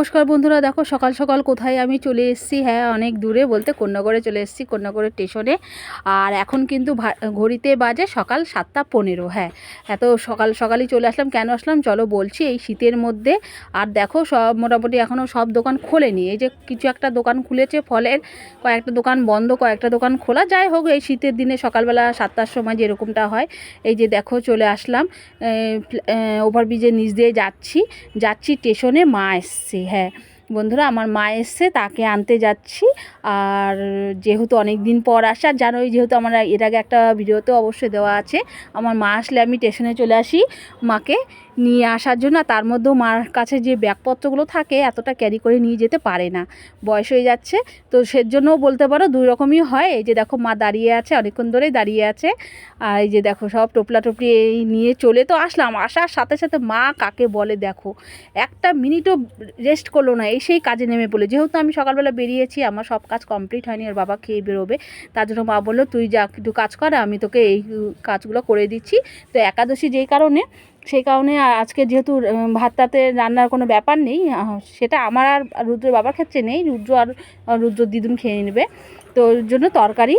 নমস্কার বন্ধুরা, দেখো সকাল সকাল কোথায় আমি চলে এসেছি? হ্যাঁ অনেক দূরে বলতে কন্যাগড়ে চলে এসেছি কন্যাগড়ের স্টেশনে আর এখন কিন্তু ঘড়িতে বাজে সকাল সাতটা পনেরো হ্যাঁ। এত সকাল সকালই চলে আসলাম। কেন আসলাম? চলো বলছি, এই শীতের মধ্যে। আর দেখো সব মোটামুটি এখনও সব দোকান খোলেনি। এই যে কিছু একটা দোকান খুলেছে ফলের, কয়েকটা দোকান বন্ধ, কয়েকটা দোকান খোলা। যাই হোক, এই শীতের দিনে সকালবেলা সাতটার সময় যেরকমটা হয়, এই যে দেখো চলে আসলাম। ওভারব্রিজের নিচ দিয়ে যাচ্ছি। যাচ্ছি স্টেশনে মা এসছে হ্যাঁ বন্ধুরা আমার মা এসছে, তাকে আনতে যাচ্ছি। আর যেহেতু অনেক দিন পর আসা জানোই যেহেতু আমার এর আগে একটা ভিডিওতে অবশ্যই দেওয়া আছে, আমার মা আসলে আমি স্টেশনে চলে আসি মাকে। নিয়ে আসার জন্য তার মধ্যেও মার কাছে যে ব্যাগপত্রগুলো থাকে এতটা ক্যারি করে নিয়ে যেতে পারে না। বয়স হয়ে যাচ্ছে, তো সেজন্যও বলতে পারো দুই রকমই হয়। এই যে দেখো মা দাঁড়িয়ে আছে, অনেকক্ষণ ধরেই দাঁড়িয়ে আছে। আর এই যে দেখো সব টোপলা টপলি এই নিয়ে চলে তো আসলাম। আসার সাথে সাথে মা কাকে বলে দেখো, একটা মিনিটও রেস্ট করল না এই সেই কাজে নেমে পড়ল। যেহেতু আমি সকালবেলা বেরিয়েছি, আমার সব কাজ কমপ্লিট হয়নি আর বাবা খেয়ে বেরোবে। তার জন্য মা বলল, তুই যা একটু কাজ কর, আমি তোকে এই কাজগুলো করে দিচ্ছি। তো একাদশী যেই কারণে সেই কারণে আজকে যেহেতু ভাতটাতে রান্নার কোনো ব্যাপার নেই সেটা আমার আর রুদ্রের বাবার ক্ষেত্রে নেই, রুদ্র আর রুদ্র দিদুন খেয়ে নেবে। তো ওর জন্য তরকারি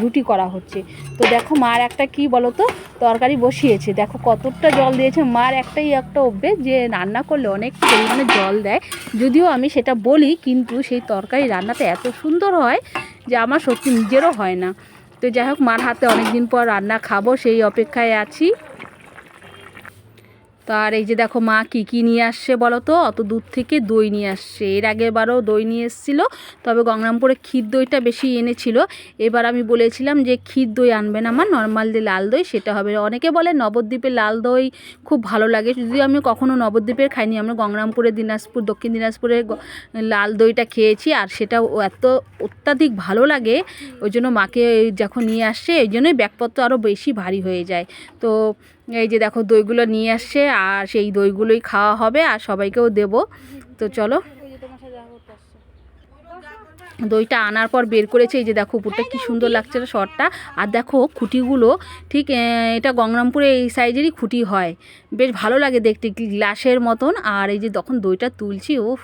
রুটি করা হচ্ছে। তো দেখো মার একটা কি বলো তো তরকারি বসিয়েছে। দেখো কতটা জল দিয়েছে, মার একটাই একটা অভ্যেস যে রান্না করলে অনেক পরিমাণে জল দেয়। যদিও আমি সেটা বলি, কিন্তু সেই তরকারি রান্নাটা এত সুন্দর হয় যে আমার সত্যি নিজেরও হয় না। তো যাই হোক, মার হাতে অনেক দিন পর রান্না খাব, সেই অপেক্ষায় আছি। তো আর এই যে দেখো মা কী কী নিয়ে আসছে বলো তো? অত দূর থেকে দই নিয়ে আসছে। এর আগেরবারও দই নিয়ে এসেছিল, তবে গঙ্গারামপুরে ক্ষীর দইটা বেশি এনেছিল। এবার আমি বলেছিলাম যে ক্ষীর দই আনবেন আমার নর্মাল যে লাল দই সেটা হবে। অনেকে বলে নবদ্বীপের লাল দই খুব ভালো লাগে। যদিও আমি কখনও নবদ্বীপের খাইনি, আমরা গঙ্গারামপুরে, দিনাজপুর, দক্ষিণ দিনাজপুরে লাল দইটা খেয়েছি আর সেটা এত অত্যাধিক ভালো লাগে। ওই জন্য মাকে যখন নিয়ে আসছে এই জন্যই ব্যাগপত্র আরও বেশি ভারী হয়ে যায়। তো এই যে দেখো দইগুলো নিয়ে আসছে, আর সেই দইগুলোই খাওয়া হবে, আর সবাইকেও দেবো। তো চলো। দইটা আনার পর বের করেছে, এই যে দেখো উপরটা কি সুন্দর লাগছে না শর্টটা আর দেখো খুঁটিগুলো, ঠিক এটা গঙ্গরামপুরে এই সাইজেরই খুঁটি হয়। বেশ ভালো লাগে দেখতে গ্লাসের মতন। আর এই যে তখন দইটা তুলছি, উফ,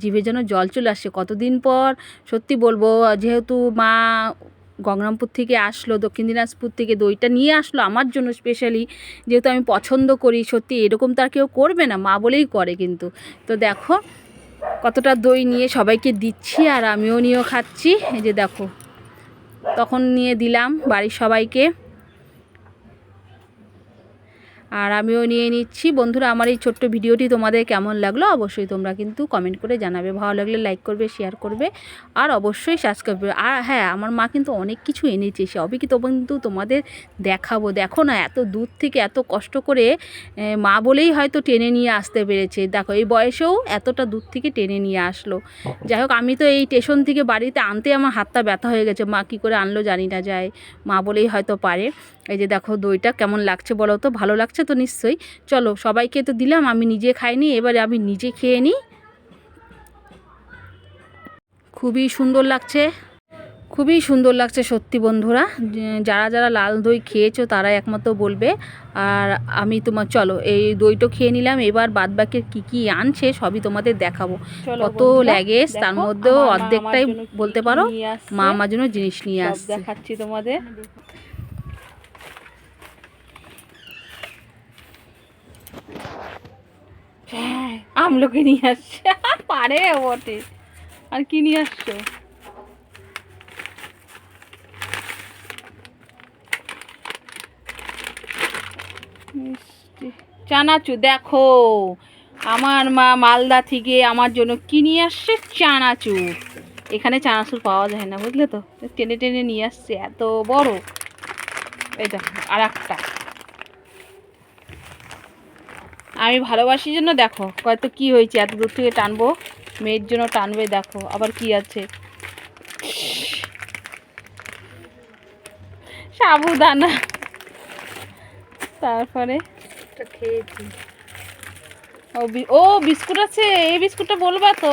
জিভে যেন জল চলে আসছে। কতদিন পর, সত্যি বলব, যেহেতু মা গঙ্গারামপুর থেকে আসলো, দক্ষিণ দিনাজপুর থেকে দইটা নিয়ে আসলো আমার জন্য স্পেশালি যেহেতু আমি পছন্দ করি, সত্যি এরকম তার কেউ করবে না, মা বলেই করে কিন্তু। তো দেখো কতটা দই নিয়ে সবাইকে দিচ্ছি আর আমিও নিয়েও খাচ্ছি। এই যে দেখো, তখন নিয়ে দিলাম বাড়ির সবাইকে। আর আমিও নিয়ে নিচ্ছি। বন্ধুরা আমার এই ছোট্ট ভিডিওটি তোমাদের কেমন লাগল অবশ্যই তোমরা কিন্তু কমেন্ট করে জানাবে। ভালো লাগলে লাইক করবে শেয়ার করবে আর অবশ্যই সাবস্ক্রাইব করবে। আর হ্যাঁ আমার মা কিন্তু অনেক কিছু এনেছে সবই কিন্তু কিন্তু তোমাদের দেখাবো। দেখো না এত দূর থেকে এত কষ্ট করে মা বলেই হয়তো টেনে নিয়ে আসতে পেরেছে। দেখো এই বয়সেও এতটা দূর থেকে টেনে নিয়ে আসলো। যাই হোক আমি তো এই স্টেশন থেকে বাড়িতে আনতে আমার হাতটা ব্যথা হয়ে গেছে। মা কী করে আনলো জানি না যায় মা বলেই হয়তো পারে। এই যে দেখো দইটা কেমন লাগছে বলো তো? ভালো লাগছে তো নিশ্চয়ই। চলো সবাইকে তো দিলাম আমি নিজে খাইনি এবারে আমি নিজে খেয়ে নিই। খুবই সুন্দর লাগছে খুবই সুন্দর লাগছে সত্যি বন্ধুরা। যারা যারা লাল দই খেয়েছো তারা একমাত্র বলবে। আর আমি তোমার চলো এই দইটা খেয়ে নিলাম এবার বাদ বাকি কী কী আনছে সবই তোমাদের দেখাবো। কত ল্যাগেজ তার মধ্যেও অর্ধেকটাই বলতে পারো? মা আমার জন্য জিনিস নিয়ে আসছে। দেখাচ্ছি তোমাদের হ্যাঁ, আমলকি নিয়ে আসছে। পারে বটে। আর কি নিয়ে আসছো। চানাচুর দেখো। আমার মা মালদা থেকে আমার জন্য কি নিয়ে আসছে? চানাচুর এখানে চানাচুর পাওয়া যায় না, বুঝলে তো? টেনে টেনে নিয়ে আসছে, এত বড়। এটা আর একটা আমি ভালোবাসি জন্য দেখো হয়তো কি হয়েছে এত দূর থেকে টানবো মেয়ের জন্য টানবে দেখো আবার কি আছে। সাবুদানা। তারপরে? খেয়েছি। ও ও বিস্কুট আছে এই বিস্কুটটা বলবা তো।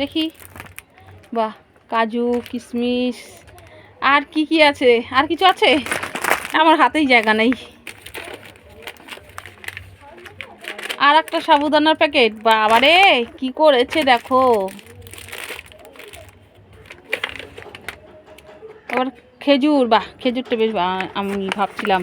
দেখি। বাহ, কাজু, কিশমিশ, আর কি কি আছে? আর কিছু আছে? আমার হাতেই জায়গা নেই। আর একটা সাবুদানার প্যাকেট? বাবারে, কি করেছে দেখো। আবার খেজুর, বাহ, খেজুরটা বেশ আমি ভাবছিলাম।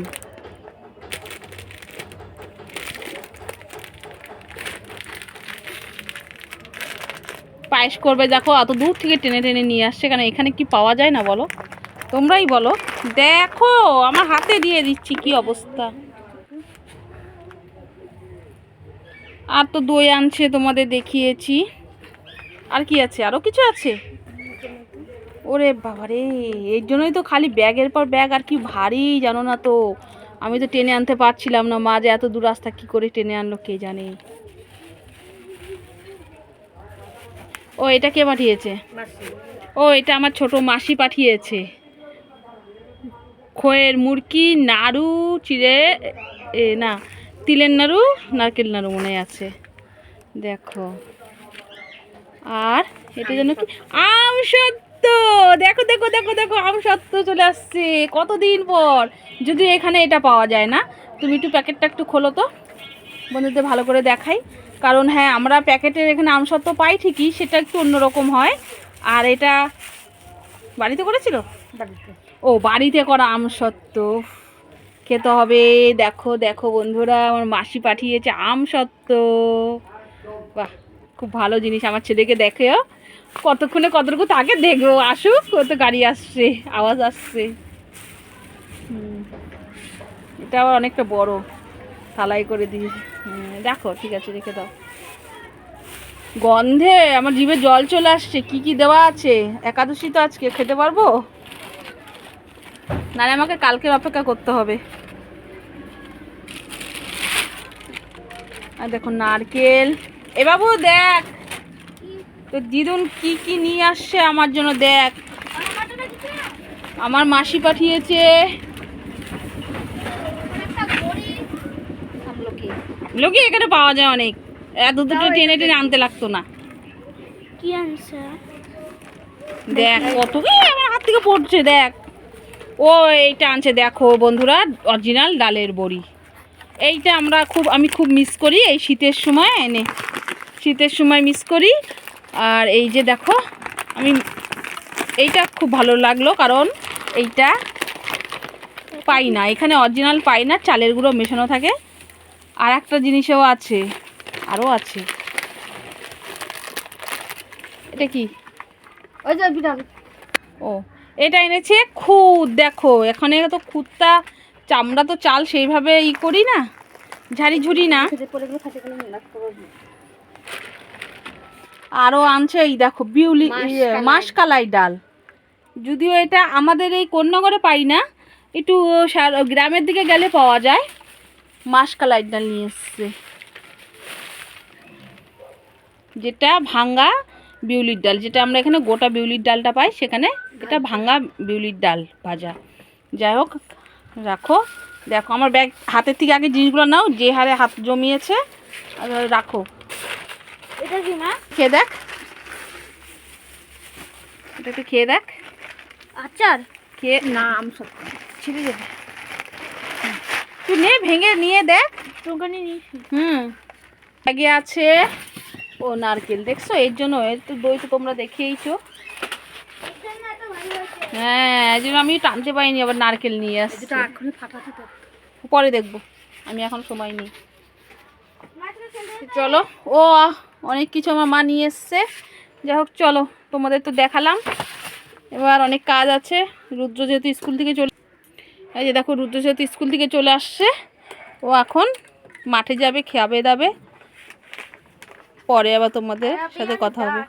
পায়েস করবে। দেখো অত দূর থেকে টেনে টেনে নিয়ে আসছে কেন? এখানে কি পাওয়া যায় না বলো? তোমরাই বলো। দেখো, আমার হাতে দিয়ে দিচ্ছি, কি অবস্থা? আর তো দই আনছে, তোমাদের দেখিয়েছি। আর কি আছে? আরও কিছু আছে? ওরে বাবারে, এর জন্যই তো খালি ব্যাগের পর ব্যাগ, আর কি ভারী, জানো না তো। আমি তো টেনে আনতে পারছিলাম না। মা যে এত দূর রাস্তা কী করে টেনে আনলো, কে জানে? ও, এটা কে পাঠিয়েছে? ও, এটা আমার ছোট মাসি পাঠিয়েছে। খোয়ের মুরকি, নাড়ু, চিড়ে, এ, না, তিলের নাড়ু, নারকেল নাড়ু মনে আছে। দেখো। আর এটা যেন কি? আম সত্য! দেখো দেখো দেখো দেখো, আম সত্য চলে আসছে। কতদিন পর? যদি এখানে এটা পাওয়া যায় না। তুমি একটু প্যাকেটটা একটু খোলো তো। বন্ধুদের ভালো করে দেখাই। কারণ হ্যাঁ আমরা প্যাকেটের এখানে আমসত্ত্ব পাই ঠিকই সেটা একটু অন্যরকম হয়। আর এটা বাড়িতে করেছিল? ও বাড়িতে করা আমসত্ত্ব। খেতে হবে। দেখো দেখো বন্ধুরা আমার মাসি পাঠিয়েছে আমসত্ত্ব। বাহ খুব ভালো জিনিস আমার ছেলেকে দেখেও। কতক্ষণে কতটুকু তাকে দেখব? আসুক কত গাড়ি আসছে আওয়াজ আসছে। হুম। এটা আবার অনেকটা বড় থালাই করে দিয়েছি হুম, দেখো ঠিক আছে রেখে দাও। গন্ধে আমার জিভে জল চলে আসছে কি কি দেওয়া আছে? একাদশী তো আজকে খেতে পারব? নাহলে আমাকে কালকের অপেক্ষা করতে হবে। আর দেখো নারকেল। এ বাবু দেখ! তো দিদুন কি কি নিয়ে আসছে আমার জন্য দেখ। আমার মাসি পাঠিয়েছে। লোকে এখানে পাওয়া যায় অনেক। এত দুটো টেনে টেনে আনতে লাগতো না। কি আনছে? দেখ কত কি আমার হাত থেকে পড়ছে দেখ। ও এইটা আনছে দেখো বন্ধুরা অরিজিনাল ডালের বড়ি। এইটা আমরা খুব আমি খুব মিস করি এই শীতের সময় এনে। শীতের সময় মিস করি। আর এই যে দেখো আমি এইটা খুব ভালো লাগল কারণ এইটা পাই না। এখানে অরিজিনাল পাই না চালের গুঁড়ো মেশানো থাকে। আর একটা জিনিসও আছে আরও আছে। এটা কি? ওই যে বিড়াল। ও এটা এনেছে খুদ দেখো। এখানে তো খুদটা চামড়া তো চাল সেইভাবে ই করি না ঝাড়ি ঝুড়ি না। আরও আনছে এই দেখো বিউলি মাসকালাই। মাসকালাই ডাল। যদিও এটা আমাদের এই কোন্নগরে পাই না একটু গ্রামের দিকে গেলে পাওয়া যায়। মাসকালাই ডাল নিয়ে এসছে। যেটা ভাঙ্গা বিউলির ডাল যেটা আমরা এখানে গোটা বিউলির ডালটা পাই সেখানে এটা ভাঙ্গা বিউলির ডাল ভাজা। যাই হোক রাখো। দেখো আমার ব্যাগ হাতের থেকে আগে জিনিসগুলো নাও যে হারে হাত জমিয়েছে আর রাখো। এটা কি মা? খেয়ে দেখ। এটা একটু খেয়ে দেখ। আচার? খেয়ে না আম সত্য ছিঁড়ে যাবে। তুই নে ভেঙে নিয়ে দেখ হুম। ব্যাগে আছে। ও নারকেল দেখছ? এর জন্য তো দই তো তোমরা দেখেইছো। হ্যাঁ এই জন্য আমি টানতে পারিনি আবার নারকেল নিয়ে আসছি। পরে দেখব। আমি এখন সময় নেই। চলো। ও অনেক কিছু আমার মা নিয়ে এসছে। যাই হোক চলো। তোমাদের তো দেখালাম। এবার অনেক কাজ আছে। রুদ্র যেহেতু স্কুল থেকে চলে এই যে দেখো রুদ্র যেহেতু স্কুল থেকে চলে আসছে। ও এখন মাঠে যাবে খাবে দাবে। পরে আবার তোমাদের সাথে কথা হবে।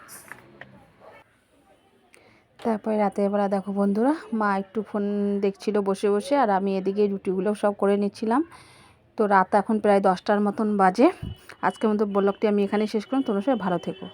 তারপরে রাতের বেলা দেখো বন্ধুরা, মা একটু ফোন দেখছিল বসে বসে, আর আমি এদিকে রুটিগুলো সব করে নিচ্ছিলাম। তো রাত এখন প্রায় দশটার মতন বাজে। আজকের মতো ব্লগটি আমি এখানে শেষ করলাম। তোমরা সবাই ভালো থেকো।